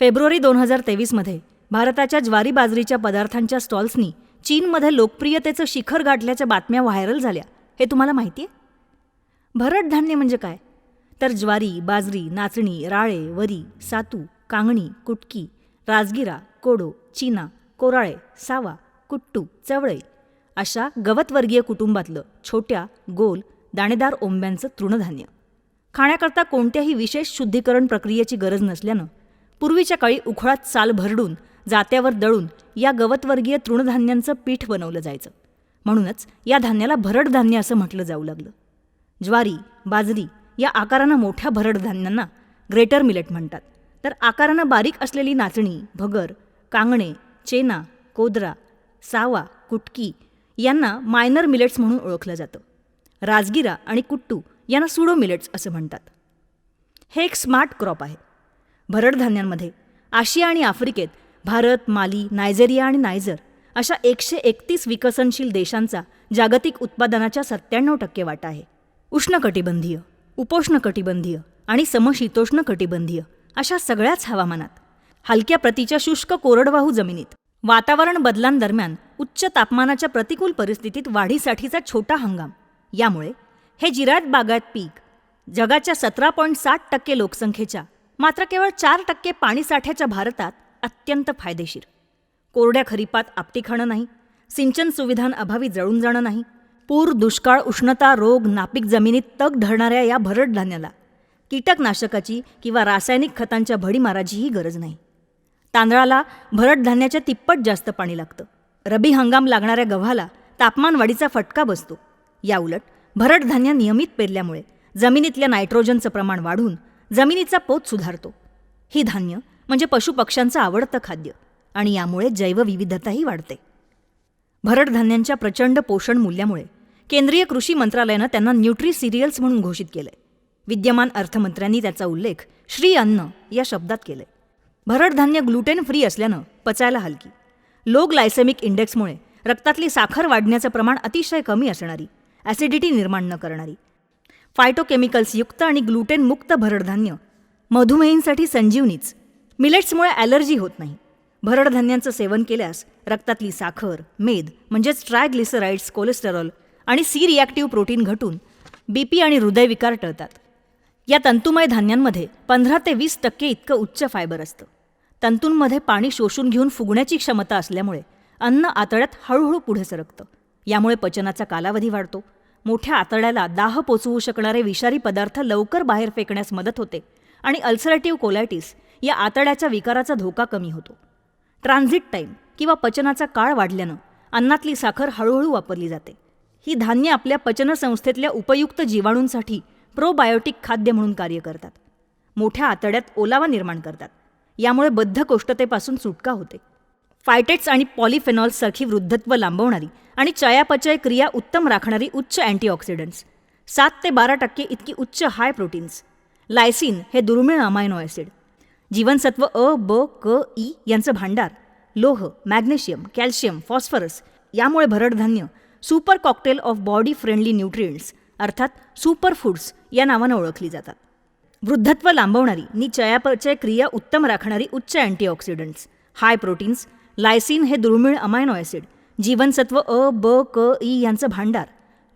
February दोन हजार तेवीसमध्ये भारताच्या ज्वारी बाजरीच्या पदार्थांच्या स्टॉल्सनी चीनमध्ये लोकप्रियतेचं शिखर गाठल्याच्या बातम्या व्हायरल झाल्या. हे तुम्हाला माहिती आहे भरड धान्य म्हणजे काय? तर ज्वारी बाजरी नाचणी राळे वरी सातू कांगणी कुटकी राजगिरा कोडो चीना कोराळे सावा कुट्टू चवळे अशा गवतवर्गीय कुटुंबातलं छोट्या गोल दाणेदार ओंब्यांचं तृणधान्य. खाण्याकरता कोणत्याही विशेष शुद्धीकरण प्रक्रियेची गरज नसल्यानं पूर्वीच्या काळी उखळात साल भरडून जात्यावर दळून या गवतवर्गीय तृणधान्यांचं पीठ बनवलं जायचं. म्हणूनच या धान्याला भरड धान्य असं म्हटलं जाऊ लागलं. ज्वारी बाजरी या आकारानं मोठ्या भरड धान्यांना ग्रेटर मिलेट म्हणतात. तर आकारानं बारीक असलेली नाचणी भगर कांगणे चेना कोदरा सावा कुटकी यांना मायनर मिलेट्स म्हणून ओळखलं जातं. राजगिरा आणि कुट्टू यांना सुडो मिलेट्स असं म्हणतात. हे एक स्मार्ट क्रॉप आहे. भरड धान्यांमध्ये आशिया आणि आफ्रिकेत भारत माली नायजेरिया आणि नायजर अशा एकशे एकतीस विकसनशील देशांचा जागतिक उत्पादनाच्या सत्त्याण्णव टक्के वाटा आहे. उष्णकटिबंधीय उपोष्णकटिबंधीय आणि समशीतोष्ण कटिबंधीय अशा सगळ्याच हवामानात हलक्या प्रतीच्या शुष्क कोरडवाहू जमिनीत वातावरण बदलांदरम्यान उच्च तापमानाच्या प्रतिकूल परिस्थितीत वाढीसाठीचा छोटा हंगाम. यामुळे हे जिरायत बागायत पीक जगाच्या सतरा पॉईंट साठ टक्के लोकसंख्येच्या मात्र केवळ चार टक्के पाणीसाठ्याच्या भारतात अत्यंत फायदेशीर. कोरड्या खरीपात आपटी खाणं नाही सिंचन सुविधांअभावी जळून जाणं नाही पूर दुष्काळ उष्णता रोग नापीक जमिनीत तग धरणाऱ्या या भरड धान्याला कीटकनाशकाची किंवा रासायनिक खतांच्या भडीमाराचीही गरज नाही. तांदळाला भरड धान्याच्या तिप्पट जास्त पाणी लागतं. रबी हंगाम लागणाऱ्या गव्हाला तापमान वाढीचा फटका बसतो. याउलट भरड धान्य नियमित पेरल्यामुळे जमिनीतल्या नायट्रोजनचं प्रमाण वाढून जमिनीचा पोत सुधारतो. ही धान्य म्हणजे पशुपक्ष्यांचं आवडतं खाद्य आणि यामुळे जैवविविधताही वाढते. भरडधान्यांच्या प्रचंड पोषण मूल्यामुळे केंद्रीय कृषी मंत्रालयानं त्यांना न्यूट्री सिरियल्स म्हणून घोषित केलंय. विद्यमान अर्थमंत्र्यांनी त्याचा उल्लेख श्री अन्न या शब्दात केलंय. भरडधान्य ग्लुटेन फ्री असल्यानं पचायला हलकी. लो ग्लायसेमिक इंडेक्समुळे रक्तातली साखर वाढण्याचं प्रमाण अतिशय कमी असणारी ॲसिडिटी निर्माण न करणारी फायटोकेमिकल्स युक्त आणि ग्लुटेन मुक्त भरडधान्य. मधुमेहींसाठी संजीवनीच. मिलेट्समुळे ॲलर्जी होत नाही. भरडधान्यांचं सेवन केल्यास रक्तातली साखर मेद म्हणजेच ट्रायग्लिसराइड्स कोलेस्टेरॉल आणि सी रिॲक्टिव्ह प्रोटीन घटून बीपी आणि हृदयविकार टळतात. या तंतुमय धान्यांमध्ये पंधरा ते वीस टक्के इतकं उच्च फायबर असतं. तंतूंमध्ये पाणी शोषून घेऊन फुगण्याची क्षमता असल्यामुळे अन्न आतड्यात हळूहळू पुढे सरकतं. यामुळे पचनाचा कालावधी वाढतो. मोठ्या आतड्याला दाह पोचवू शकणारे विषारी पदार्थ लवकर बाहेर फेकण्यास मदत होते आणि अल्सरेटिव्ह कोलायटिस या आतड्याच्या विकाराचा धोका कमी होतो. ट्रान्झिट टाईम किंवा पचनाचा काळ वाढल्यानं अन्नातली साखर हळूहळू वापरली जाते. ही धान्य आपल्या पचनसंस्थेतल्या उपयुक्त जीवाणूंसाठी प्रोबायोटिक खाद्य म्हणून कार्य करतात. मोठ्या आतड्यात ओलावा निर्माण करतात. यामुळे बद्धकोष्ठतेपासून सुटका होते. फायटेट्स आणि पॉलिफेनॉल्ससारखी वृद्धत्व लांबवणारी आणि चयापचय क्रिया उत्तम राखणारी उच्च अँटीऑक्सिडंट्स. सात ते बारा टक्के इतकी उच्च हाय प्रोटीन्स. लायसिन हे दुर्मिळ अमायनो ॲसिड. जीवनसत्व अ ब क ई यांचं भांडार लोह मॅग्नेशियम कॅल्शियम फॉस्फरस यामुळे भरडधान्य super cocktail of body friendly nutrients अर्थात सुपर फूड्स या नावानं ओळखली जातात. वृद्धत्व लांबवणारी नि चयापचय क्रिया उत्तम राखणारी उच्च अँटीऑक्सिडंट्स हाय प्रोटीन्स लायसिन हे दुर्मिळ अमायनो ॲसिड जीवनसत्व अ ब क ई यांचं भांडार.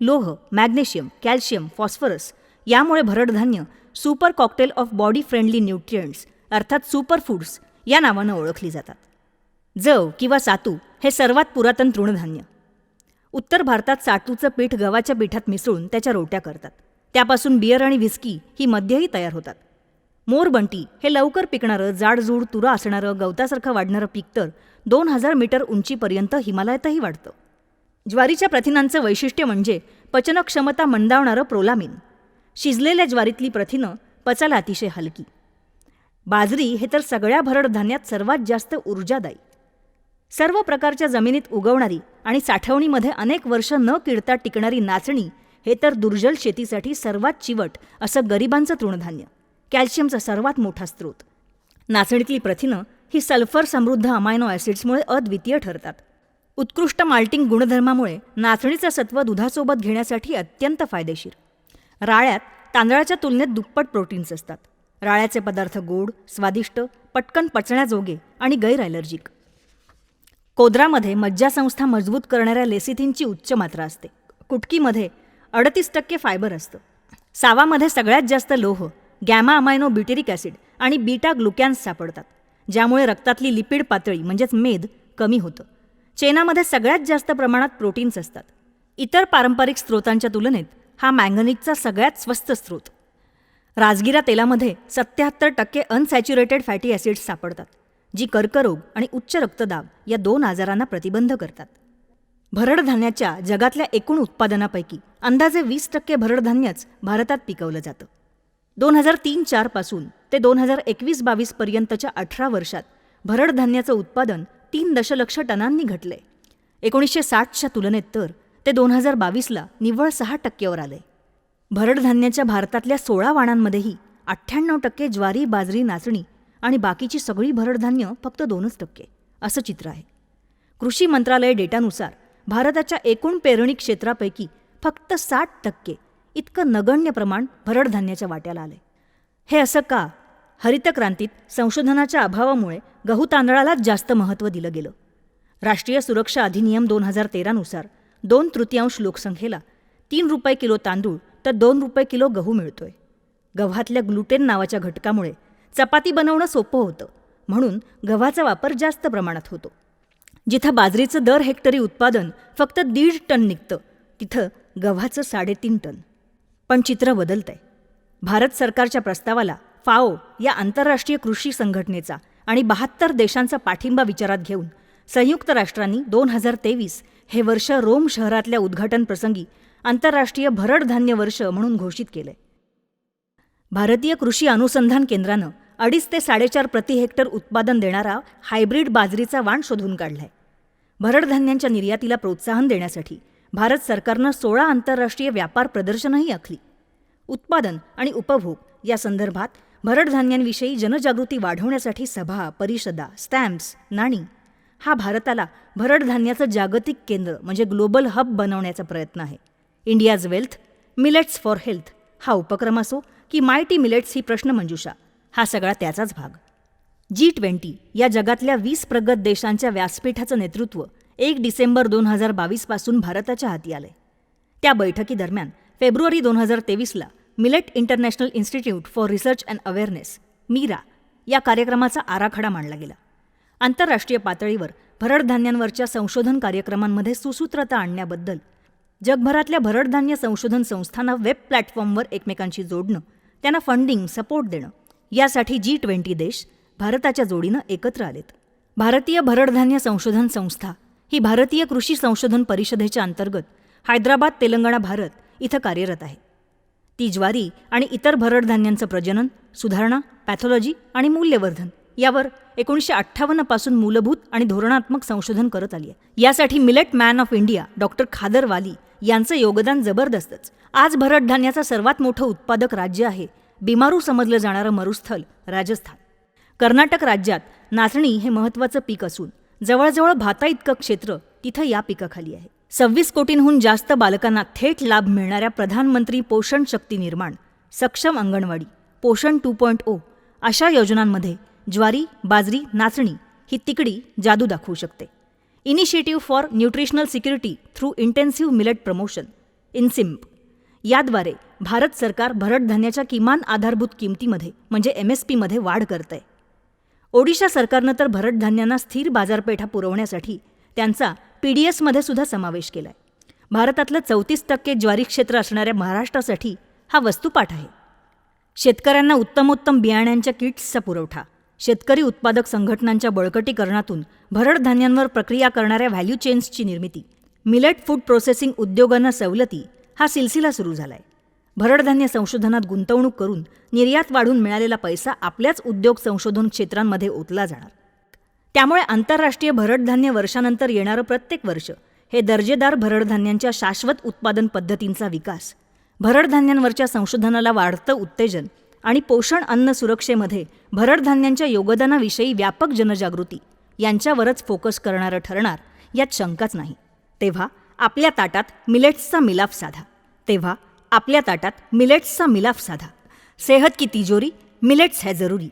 लोह मॅग्नेशियम कॅल्शियम फॉस्फरस यामुळे भरडधान्य super cocktail of body friendly nutrients अर्थात सुपर फूड्स या नावानं ओळखली जातात. जव किंवा सातू हे सर्वात पुरातन तृणधान्य. उत्तर भारतात सातूचं पीठ गव्हाच्या पिठात मिसळून त्याच्या रोट्या करतात. त्यापासून बियर आणि व्हिस्की ही मद्यही तयार होतात. मोरबंटी हे लवकर पिकणारं जाडजूड तुरा असणारं गवतासारखं वाढणारं पीक तर दोन हजार मीटर उंचीपर्यंत हिमालयातही वाढतं. ज्वारीच्या प्रथिनांचं वैशिष्ट्य म्हणजे पचनक्षमता मंदावणारं प्रोलामिन. शिजलेल्या ज्वारीतली प्रथिनं पचायला अतिशय हलकी. बाजरी हे तर सगळ्या भरड धान्यात सर्वात जास्त ऊर्जादायी. सर्व प्रकारच्या जमिनीत उगवणारी आणि साठवणीमध्ये अनेक वर्ष न किडता टिकणारी नाचणी हे तर दुर्जल शेतीसाठी सर्वात चिवट असं गरिबांचं तृणधान्य कॅल्शियमचा सर्वात मोठा स्रोत. नाचणीतली प्रथिनं ही सल्फर समृद्ध अमायनो ॲसिड्समुळे अद्वितीय ठरतात. उत्कृष्ट माल्टिंग गुणधर्मामुळे नाचणीचं सत्व दुधासोबत घेण्यासाठी अत्यंत फायदेशीर. राळ्यात तांदळाच्या तुलनेत दुप्पट प्रोटीन्स असतात. राळ्याचे पदार्थ गोड स्वादिष्ट पटकन पचण्याजोगे आणि गैर ॲलर्जिक. कोद्रामध्ये मज्जासंस्था मजबूत करणाऱ्या लेसिथिनची उच्च मात्रा असते. कुटकीमध्ये अडतीस टक्के फायबर असतं. सावामध्ये सगळ्यात जास्त लोह गॅमा अमायनो ब्युटेरिक ॲसिड आणि बीटा ग्लुकॅन्स सापडतात. ज्यामुळे रक्तातली लिपिड पातळी म्हणजेच मेद कमी होतं. चेनामध्ये सगळ्यात जास्त प्रमाणात प्रोटीन्स असतात. इतर पारंपरिक स्रोतांच्या तुलनेत हा मँगनीजचा सगळ्यात स्वस्त स्रोत. राजगिरा तेलामध्ये सत्याहत्तर टक्के अनसॅच्युरेटेड फॅटी ॲसिड्स सापडतात जी कर्करोग आणि उच्च रक्तदाब या दोन आजारांना प्रतिबंध करतात. भरडधान्याच्या जगातल्या एकूण उत्पादनापैकी अंदाजे वीस टक्के भरडधान्यच भारतात पिकवलं जातं. दोन हजार तीन चारपासून ते दोन हजार एकवीस बावीसपर्यंतच्या अठरा वर्षात भरडधान्याचं उत्पादन तीन दशलक्ष टनांनी घटले. एकोणीसशे साठच्या तुलनेत तर ते दोन हजार बावीसला निव्वळ सहा टक्क्यावर आलंय भरडधान्याच्या भारतातल्या सोळा वाणांमध्येही अठ्ठ्याण्णव टक्के ज्वारी बाजरी नाचणी आणि बाकीची सगळी भरडधान्य फक्त दोनच टक्के असं चित्र आहे. कृषी मंत्रालय डेटानुसार भारताच्या एकूण पेरणी क्षेत्रापैकी फक्त साठ टक्के इतकं नगण्य प्रमाण भरडधान्याच्या वाट्याला आले हे असं का? हरित क्रांतीत संशोधनाच्या अभावामुळे गहू तांदळालाच जास्त महत्त्व दिलं गेलं. राष्ट्रीय सुरक्षा अधिनियम दोन हजार तेरानुसार दोन तृतीयांश लोकसंख्येला तीन रुपये किलो तांदूळ तर दोन रुपये किलो गहू मिळतोय. गव्हातल्या ग्लुटेन नावाच्या घटकामुळे चपाती बनवणं सोपं होतं म्हणून गव्हाचा वापर जास्त प्रमाणात होतो. जिथं बाजरीचं दर हेक्टरी उत्पादन फक्त दीड टन निघतं तिथं गव्हाचं साडेतीन टन. पण चित्र बदलतंय. भारत सरकारच्या प्रस्तावाला फाओ या आंतरराष्ट्रीय कृषी संघटनेचा आणि बहात्तर देशांचा पाठिंबा विचारात घेऊन संयुक्त राष्ट्रांनी दोन हजार तेवीस हे वर्ष रोम शहरातल्या उद्घाटन प्रसंगी आंतरराष्ट्रीय भरडधान्य वर्ष म्हणून घोषित केले. भारतीय कृषी अनुसंधान केंद्रानं अडीच ते साडेचार प्रति हेक्टर उत्पादन देणारा हायब्रिड बाजरीचा वाण शोधून काढलाय. भरडधान्यांच्या निर्यातीला प्रोत्साहन देण्यासाठी भारत सरकारनं सोळा आंतरराष्ट्रीय व्यापार प्रदर्शनही आखली. उत्पादन आणि उपभोग या संदर्भात भरडधान्यांविषयी जनजागृती वाढवण्यासाठी सभा परिषदा स्टॅम्प्स नाणी. हा भारताला भरडधान्याचं जागतिक केंद्र म्हणजे ग्लोबल हब बनवण्याचा प्रयत्न आहे. India's wealth millets for health हा उपक्रम असो की मायटी मिलेट्स ही प्रश्नमंजुषा हा सगळा त्याचाच भाग. जी ट्वेंटी या जगातल्या वीस प्रगत देशांच्या व्यासपीठाचं नेतृत्व एक डिसेंबर दोन हजार बावीसपासून भारताच्या हाती आलंय. त्या बैठकीदरम्यान फेब्रुवारी दोन हजार तेवीसला millet international institute for research and awareness MIIRA या कार्यक्रमाचा आराखडा मांडला गेला. आंतरराष्ट्रीय पातळीवर भरडधान्यांवरच्या संशोधन कार्यक्रमांमध्ये सुसूत्रता आणण्याबद्दल जगभरातल्या भरडधान्य संशोधन संस्थांना वेब प्लॅटफॉर्मवर एकमेकांशी जोडणं त्यांना फंडिंग सपोर्ट देणं यासाठी जी ट्वेंटी देश भारताच्या जोडीनं एकत्र आलेत. भारतीय भरडधान्य संशोधन संस्था ही भारतीय कृषी संशोधन परिषदेच्या अंतर्गत हैदराबाद तेलंगणा भारत इथं कार्यरत आहे. ती ज्वारी आणि इतर भरडधान्यांचं प्रजनन सुधारणा पॅथॉलॉजी आणि मूल्यवर्धन यावर एकोणीसशे अठ्ठावन्नपासून मूलभूत आणि धोरणात्मक संशोधन करत आली आहे. यासाठी millet man of India doctor Khadar Vali यांचं योगदान जबरदस्तच. आज भरडधान्याचा सर्वात मोठं उत्पादक राज्य आहे. बिमारू समजलं जाणारं मरुस्थल राजस्थान. कर्नाटक राज्यात नाचणी हे महत्त्वाचं पीक असून जवळजवळ भाता इतकं क्षेत्र तिथं या पिकाखाली आहे. सव्वीस कोटींहून जास्त बालकांना थेट लाभ मिळणाऱ्या प्रधानमंत्री पोषण शक्ती निर्माण सक्षम अंगणवाडी पोषण टू पॉईंट ओ अशा योजनांमध्ये ज्वारी बाजरी नाचणी ही तिकडी जादू दाखवू शकते. Initiative for nutritional security through intensive millet promotion INSIMP. याद्वारे भारत सरकार भरडधान्याच्या किमान आधारभूत किमतीमध्ये म्हणजे एम एस पीमध्ये वाढ करतंय. ओडिशा सरकारनं तर भरडधान्यांना स्थिर बाजारपेठा पुरवण्यासाठी त्यांचा पी डी एसमध्ये सुद्धा समावेश केलाय. भारतातलं चौतीस टक्के ज्वारी क्षेत्र असणाऱ्या महाराष्ट्रासाठी हा वस्तुपाठ आहे. शेतकऱ्यांना उत्तमोत्तम बियाण्यांच्या किट्सचा पुरवठा शेतकरी उत्पादक संघटनांच्या बळकटीकरणातून भरडधान्यांवर प्रक्रिया करणाऱ्या व्हॅल्यू चेन्सची निर्मिती मिलेट फूड प्रोसेसिंग उद्योगांना सवलती हा सिलसिला सुरू झालाय. भरडधान्य संशोधनात गुंतवणूक करून निर्यात वाढून मिळालेला पैसा आपल्याच उद्योग संशोधन क्षेत्रांमध्ये ओतला जाणार. त्यामुळे आंतरराष्ट्रीय भरडधान्य वर्षानंतर येणारं प्रत्येक वर्ष हे दर्जेदार भरडधान्यांच्या शाश्वत उत्पादन पद्धतींचा विकास. भरडधान्यांवरच्या संशोधनाला वाढतं उत्तेजन आणि पोषण अन्न सुरक्षेमध्ये भरडधान्यांच्या योगदानाविषयी व्यापक जनजागृती यांच्यावरच फोकस करणारं ठरणार यात शंकाच नाही. तेव्हा आपल्या ताटात मिलेट्सचा मिलाफ साधा. तेव्हा आपल्या ताटात मिलेट्सचा मिलाफ साधा. सेहत की तिजोरी मिलेट्स है जरुरी.